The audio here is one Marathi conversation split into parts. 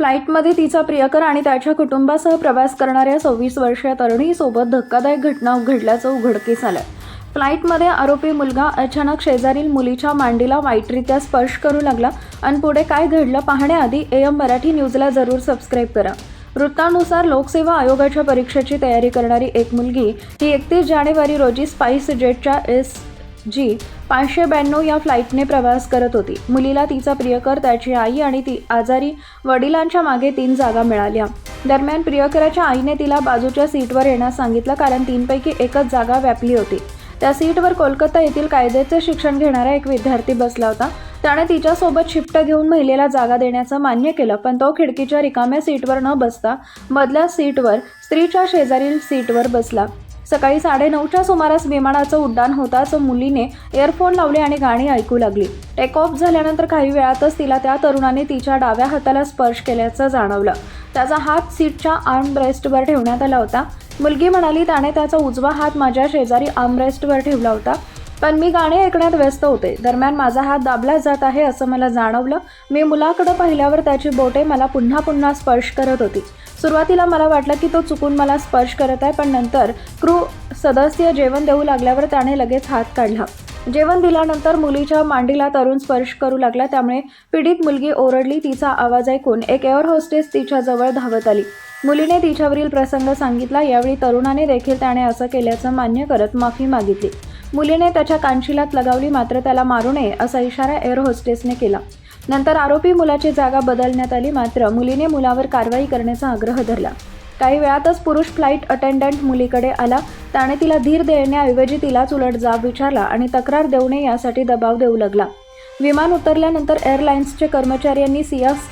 फ्लाईटमध्ये तिचा प्रियकर आणि त्याच्या कुटुंबासह प्रवास करणाऱ्या सव्वीस वर्षीय तरुणीसोबत धक्कादायक घटना घडल्याचं उघडकीस आलं फ्लाईटमध्ये आरोपी मुलगा अचानक शेजारील मुलीच्या मांडीला वाईटरित्या स्पर्श करू लागला आणि पुढे काय घडलं पाहण्याआधी एम मराठी न्यूजला जरूर सबस्क्राईब करा. वृत्तानुसार लोकसेवा आयोगाच्या परीक्षेची तयारी करणारी एक मुलगी ही एकतीस जानेवारी रोजी स्पाइस जेटच्या एस जी पाचशे ब्याण्णव या फ्लाईटने प्रवास करत होती. मुलीला तिचा प्रियकर त्याची आई आणि ती आजारी वडिलांच्या मागे तीन जागा मिळाल्या. दरम्यान प्रियकराच्या आईने तिला बाजूच्या सीटवर येण्यास सांगितलं कारण तीनपैकी एकच जागा व्यापली होती. त्या सीटवर कोलकाता येथील कायद्याचे शिक्षण घेणारा एक विद्यार्थी बसला होता. त्याने तिच्यासोबत शिफ्ट घेऊन महिलेला जागा देण्याचं मान्य केलं पण तो खिडकीच्या रिकाम्या सीटवर न बसता मधल्या सीटवर स्त्रीच्या शेजारील सीटवर बसला. सकाळी साडेनऊच्या सुमारास विमानाचं उड्डाण होताच मुलीने एअरफोन लावले आणि गाणी ऐकू लागली. टेक ऑफ झाल्यानंतर काही वेळातच तिला त्या तरुणाने तिच्या डाव्या हाताला स्पर्श केल्याचं जाणवलं. त्याचा हात सीटच्या आर्मब्रेस्टवर ठेवण्यात आला होता. मुलगी म्हणाली त्याने त्याचा उजवा हात माझ्या शेजारी आर्मरेस्टवर ठेवला होता. पण मी गाणे ऐकण्यात व्यस्त होते. दरम्यान माझा हात दाबला जात आहे असं मला जाणवलं. मी मुलाकडं पाहिल्यावर त्याची बोटे मला पुन्हा पुन्हा स्पर्श करत होती. सुरुवातीला मला वाटलं की तो चुकून मला स्पर्श करत आहे पण नंतर क्रू सदस्य जेवण देऊ लागल्यावर त्याने लगेच हात काढला. जेवण दिल्यानंतर मुलीच्या मांडीला तरुण स्पर्श करू लागला. त्यामुळे पीडित मुलगी ओरडली. तिचा आवाज ऐकून एक एअर होस्टेस तिच्याजवळ धावत आली. मुलीने तिच्यावरील प्रसंग सांगितला. यावेळी तरुणाने देखील त्याने असं केल्याचं मान्य करत माफी मागितली. मुलीने त्याच्या कानशिलात लगावली मात्र त्याला मारू नये असा इशारा एअर होस्टेसने केला. नंतर आरोपी मुलाची जागा बदलण्यात आली मात्र मुलीने मुलावर कारवाई करण्याचा आग्रह धरला. काही वेळातच पुरुष फ्लाईट अटेंडंट मुलीकडे आला. त्याने तिला धीर देण्याऐवजी तिलाच उलट जाब विचारला आणि तक्रार देऊ नये यासाठी दबाव देऊ लागला. विमान उतरल्यानंतर एअरलाइन्सचे कर्मचाऱ्यांनी सियास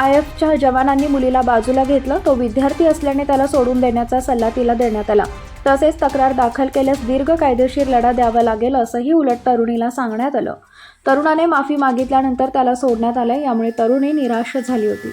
आय एफच्या जवानांनी मुलीला बाजूला घेतलं. तो विद्यार्थी असल्याने त्याला सोडून देण्याचा सल्ला तिला देण्यात आला. तसेच तक्रार दाखल केल्यास दीर्घ कायदेशीर लढा द्यावा लागेल असंही उलट तरुणीला सांगण्यात आलं. तरुणाने माफी मागितल्यानंतर त्याला सोडण्यात आलं यामुळे तरुणी निराश झाली होती.